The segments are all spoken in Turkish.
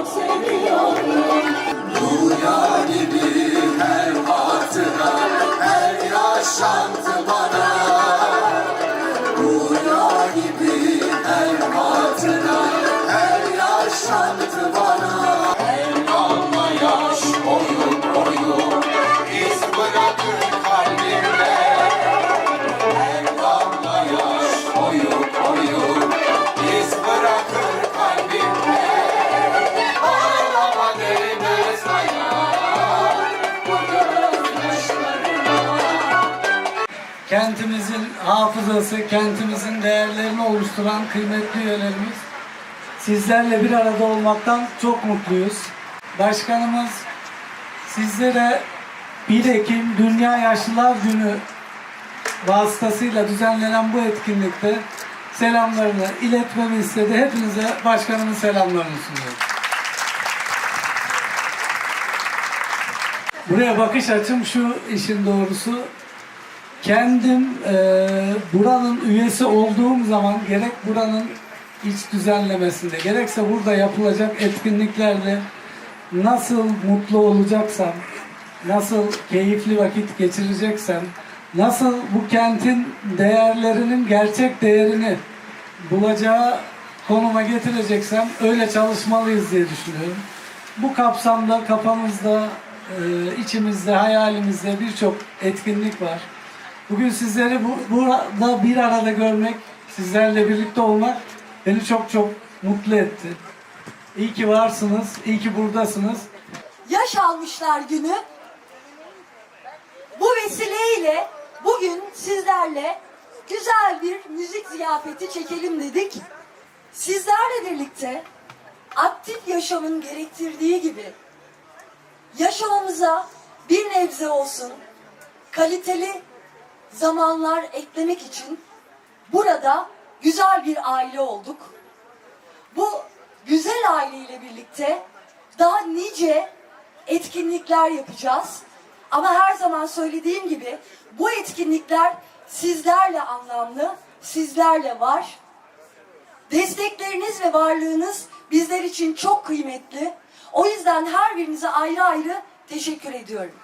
çok seviyorum her hatıra her yaşantı bana Rüya gibi her hatıra her yaşantı bana. Kentimizin hafızası, kentimizin değerlerini oluşturan kıymetli üyelerimiz. Sizlerle bir arada olmaktan çok mutluyuz. Başkanımız sizlere 1 Ekim Dünya Yaşlılar Günü vasıtasıyla düzenlenen bu etkinlikte selamlarını iletmemi istedi. Hepinize başkanımın selamlarını sunuyorum. Buraya bakış açım şu işin doğrusu. Kendim eee, buranın üyesi olduğum zaman gerek buranın iç düzenlemesinde gerekse burada yapılacak etkinliklerde nasıl mutlu olacaksam, nasıl keyifli vakit geçireceksem, nasıl bu kentin değerlerinin gerçek değerini bulacağı konuma getireceksem öyle çalışmalıyız diye düşünüyorum. Bu kapsamda kafamızda, e, içimizde, hayalimizde birçok etkinlik var. Bugün sizleri bu, burada bir arada görmek, sizlerle birlikte olmak beni çok çok mutlu etti. İyi ki varsınız, iyi ki buradasınız. Yaş almışlar günü. Bu vesileyle bugün sizlerle güzel bir müzik ziyafeti çekelim dedik. Sizlerle birlikte aktif yaşamın gerektirdiği gibi yaşamamıza bir nebze olsun kaliteli zamanlar eklemek için burada güzel bir aile olduk. Bu güzel aileyle birlikte daha nice etkinlikler yapacağız. Ama her zaman söylediğim gibi bu etkinlikler sizlerle anlamlı, sizlerle var. Destekleriniz ve varlığınız bizler için çok kıymetli. O yüzden her birinize ayrı ayrı teşekkür ediyorum.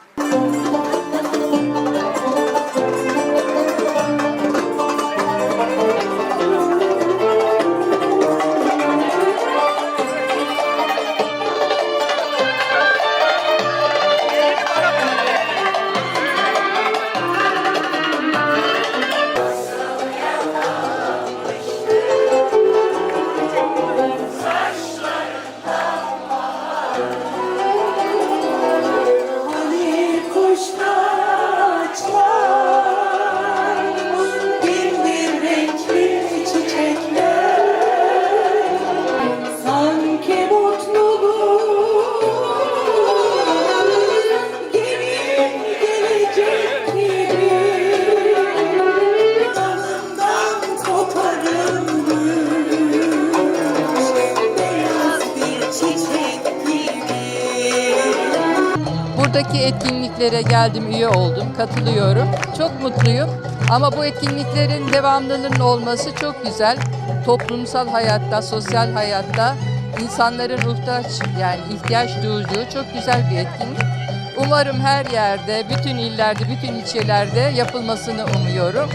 Buradaki etkinliklere geldim, üye oldum, katılıyorum. Çok mutluyum. Ama bu etkinliklerin devamlılığının olması çok güzel. Toplumsal hayatta, sosyal hayatta insanların ihtiyaç yani ihtiyaç duyduğu çok güzel bir etkinlik. Umarım her yerde, bütün illerde, bütün ilçelerde yapılmasını umuyorum.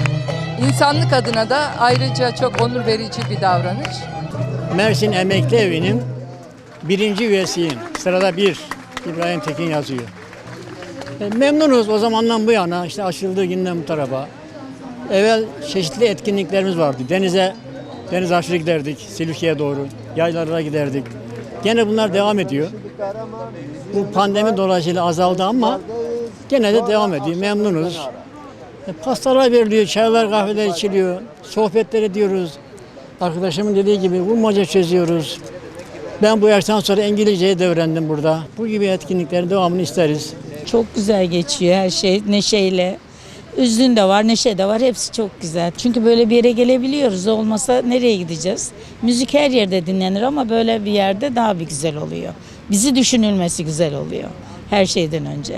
İnsanlık adına da ayrıca çok onur verici bir davranış. Mersin Emekli Evi'nin birinci üyesiyim. Sırada bir. İbrahim Tekin yazıyor. Memnunuz o zamandan bu yana işte açıldığı günden bu tarafa. Evvel çeşitli etkinliklerimiz vardı. Denize, deniz aşırı giderdik. Silifke'ye doğru. Yaylalara giderdik. Gene bunlar devam ediyor. Bu pandemi dolayısıyla azaldı ama gene de devam ediyor. Memnunuz. E, pastalar veriliyor, çaylar, kahveler içiliyor. Sohbetler ediyoruz. Arkadaşımın dediği gibi bulmaca çözüyoruz. Ben bu yaştan sonra İngilizceyi de öğrendim burada. Bu gibi etkinliklerin devamını isteriz. Çok güzel geçiyor her şey neşeyle. Üzgün de var, neşe de var. Hepsi çok güzel. Çünkü böyle bir yere gelebiliyoruz. Olmasa nereye gideceğiz? Müzik her yerde dinlenir ama böyle bir yerde daha bir güzel oluyor. Bizi düşünülmesi güzel oluyor. Her şeyden önce.